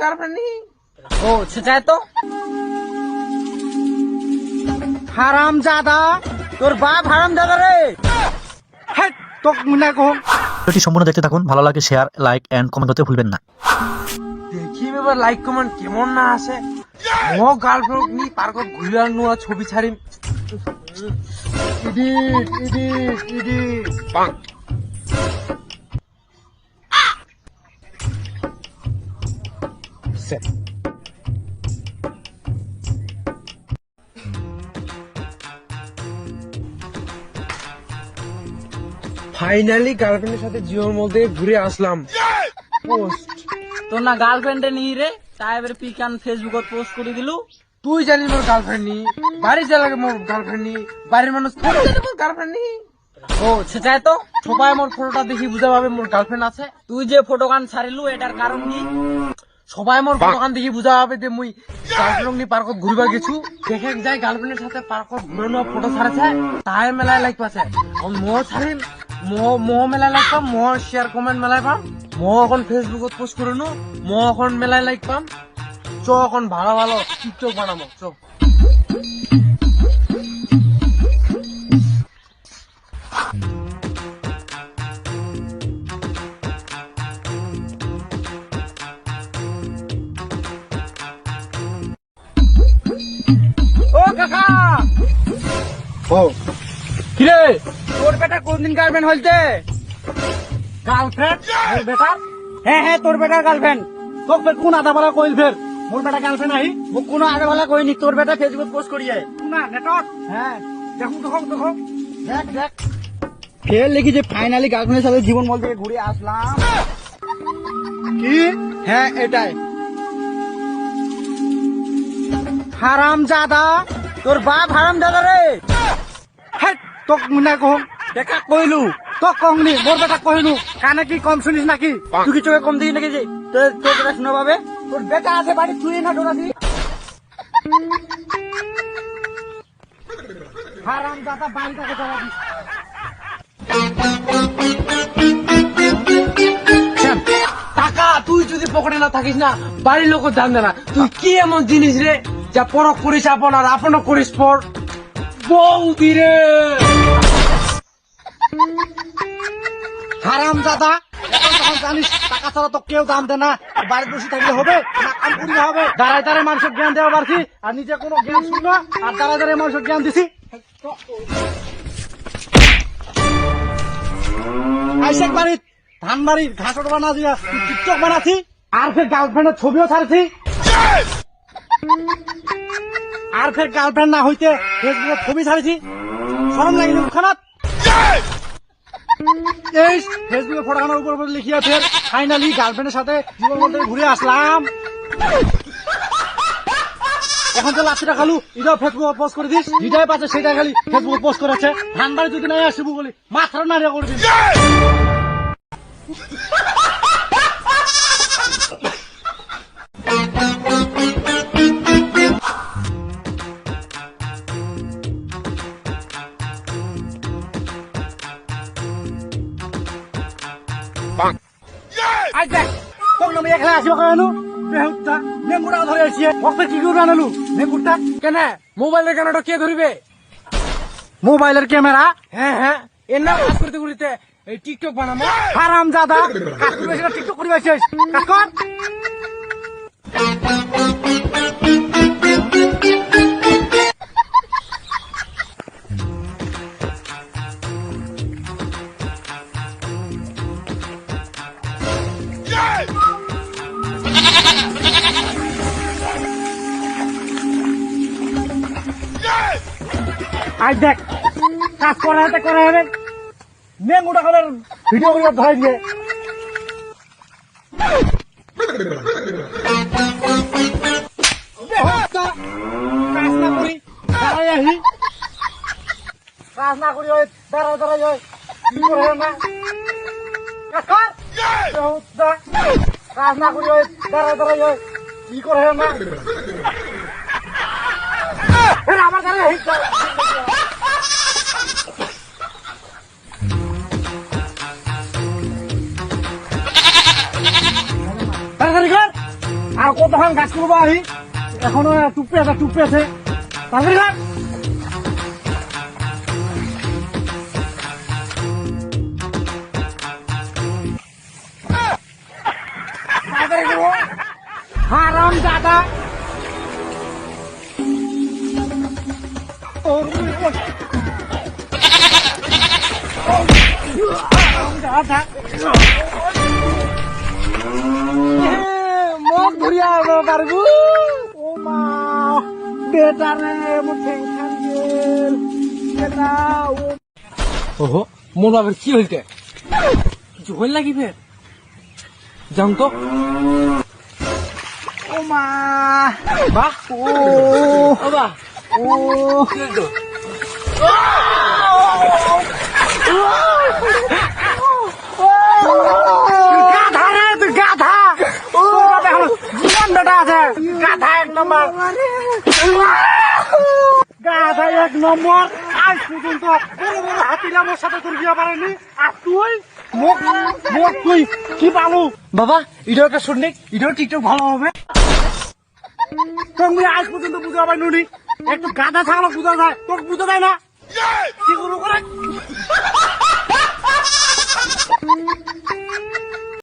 Girlfriend নেই ও সেটাই তো হারাম জাদা তোর বাপ হারাম দাদা রে। হ্যাঁ তোক মুনা কো ভিডিওটি সম্পূর্ণ দেখতে থাকুন ভালো লাগে শেয়ার লাইক এন্ড কমেন্ট করতে ভুলবেন না। দেখি এবার লাইক কমেন্ট কেমন না আসে। ও গার্লফ্রেন্ড নি পার্কত ঘুরে আনু ছবি ছাড়িম edit edit edit. Set finally গার্লফ্রেন্ডের সাথে জিওর মধ্যে ঘুরে আসলাম। পোস্ট তোর না গার্লফ্রেন্ডে নিই রে তাই এবার পিকান ফেসবুকত পোস্ট করে দিলু। তুই জানিস মোর গার্লফ্রেন্ড নি বাড়ি চালাকে মোর গার্লফ্রেন্ড নি বাড়ির মানুষ থোড়ি জানে মোর গার্লফ্রেন্ড নি ও সেটাই তো। সবাই মোর ফটোটা দেখি বুঝা পাবে মোর গার্লফ্রেন্ড আছে। তুই যে ফটো গান ছাড়িলু এটার কারণ কি? সবাই আমার দোকান দেখি বুঝা হবে যে মুই গার্লফ্রেন্ড পার্কত ঘুরবা গেছু। দেখে যাই গার্লফ্রেন্ডের সাথে পার্কত ঘুরানো ফটো ছাড়েছে। তাই মেলায় লাইক পাচ্ছে মো ছাড়িম। মো মো মেলায় লাইক পাম মো শেয়ার কমেন্ট মেলায় পাম। মো এখন ফেসবুকত পোস্ট করে নো মো এখন মেলায় লাইক পাম। চ এখন ভালো ভালো টিকটক বানাবো চ। কাকা। ও। কিরে? তোর বেটা কোনদিন গার্লফ্রেন্ড হইছে গার্লফ্রেন্ড তোর বেটা হ্যাঁ হ্যাঁ তোর বেটার গার্লফ্রেন্ড তোর ফের কোন আধা বেলা কইল ফের? মোর বেটা গার্লফ্রেন্ড আহি মোক কোনো আধা বেলা কইনি তোর বেটা ফেসবুক পোস্ট করিয়ে। না নেটত? হ্যাঁ দেখো দেখো দেখো। দেখ দেখ। ফের লিখি যে ফাইনালি গার্লফ্রেন্ডের সাথে জীবন বলতে ঘুরে আসলাম। কি? হ্যাঁ এটাই। হারাম জাদা তোর বাপ হারাম দাদা রে তোক মুনা কম দেখা কইলু তোক কমনি মোর বেটা কইলু কানে কি কম শুনিস নাকি? তুই কি চোখে কম দিস নাকি যে? তোর তোর বেটা শুনে পাবে তোর বেটা আছে বাড়ি তুই না ডোরা দি। হারাম দাদা বাড়িটাকে চালা দিস টাকা তুই যদি পকেটে না থাকিস না বাড়ির লোক জানবে না তুই কি এমন জিনিস রে যা পরক করিস আপন আর আপন করিস পর। বৌদি রে হারাম দাদা জানিস টাকা ছাড়া তো কেউ দাম দেয় না বসে থাকলে হবে হবে। দাঁড়ায় দাঁড়ায় মানুষের জ্ঞান দেওয়া পারছি আর নিজে কোনো জ্ঞান আর দাঁড়ায় দাঁড়ায় মানুষের জ্ঞান দিছি। আইসেক ধান বাড়ির ঘাসট বানা দিয়া বানাছি আর ফের গার্লফ্রেন্ডের ছবিও ছাড়ছি আর ফের গার্লফ্রেন্ড না হইতে ফেসবুকে ছবি ছাড়ছি? সরম লাগিল মুখখানত এই ফেসবুকে ফটোখানোর উপর উপর লিখিয়া ফের ফাইনালি গার্লফ্রেন্ডের সাথে জীবন বলতে ঘুরে আসলাম। এখন তো লাঠিটা খালু, এটাও ফেসবুকে পোস্ট করে দিস। যেটাই পাচ্ছে সেটাই খালি ফেসবুকে পোস্ট করেছে। ধান বাড়ি যদি নাই আসব বলি, মাথার নাড়িয়া করে আজ দেখ, তোর নামে এখানে আসিব কেন? বেহুদা নেঙ্গুটা ধরে আসি আনলু? নেঙ্গুটা কেন? মোবাইলের কেনাটা কে ধরিবে? মোবাইলের ক্যামেরা? হ্যাঁ হ্যাঁ। এর নাম কাজ করতে করতে টিকটক বানাবো হারাম দাদা টিকটক করবে শেষ কাজ আজ দেখ, কাজ করা হাতে করা হবে। নেঙ্গুটা করে ভিডিও করে ধরে দিয়ে কাজ না করি ওই দাঁড়াই দাঁড়াই ওই কি করে না? কাজ না করি ওই গাড়ি তখন গাছ করব আহি এখনও টুপে আছে। টুপে আছে। হারাম দাদা। দাদা। পারব ও মা বেটা রে মোৰ ঠেং খান গেল বেটা ও ওহো মোৰ বাবের কি হইতে? কিছু হইল নাকি ফের? যাম তো। ও মা। বাহ। ও। বাহ। ও। কি গাধা রে তুই গাধা ও বাবা হলো জীবন বেটা আছে গাধা এক নম্বর গাধা এক নম্বর। আজ পর্যন্ত বড় বড় হাতিরা আমার সাথে তোর বিয়ে পারেনি আর তুই? মোক মোক তুই কি পালু? বাবা, ইডো একটা শুননি? ইডো টিকটক ভালো হবে। তুমি আজ পর্যন্ত বুঝা পাই নুনি। একটু গাধা ছাগলা বুঝা যায়। তোর বুঝা যায় না? কি করে?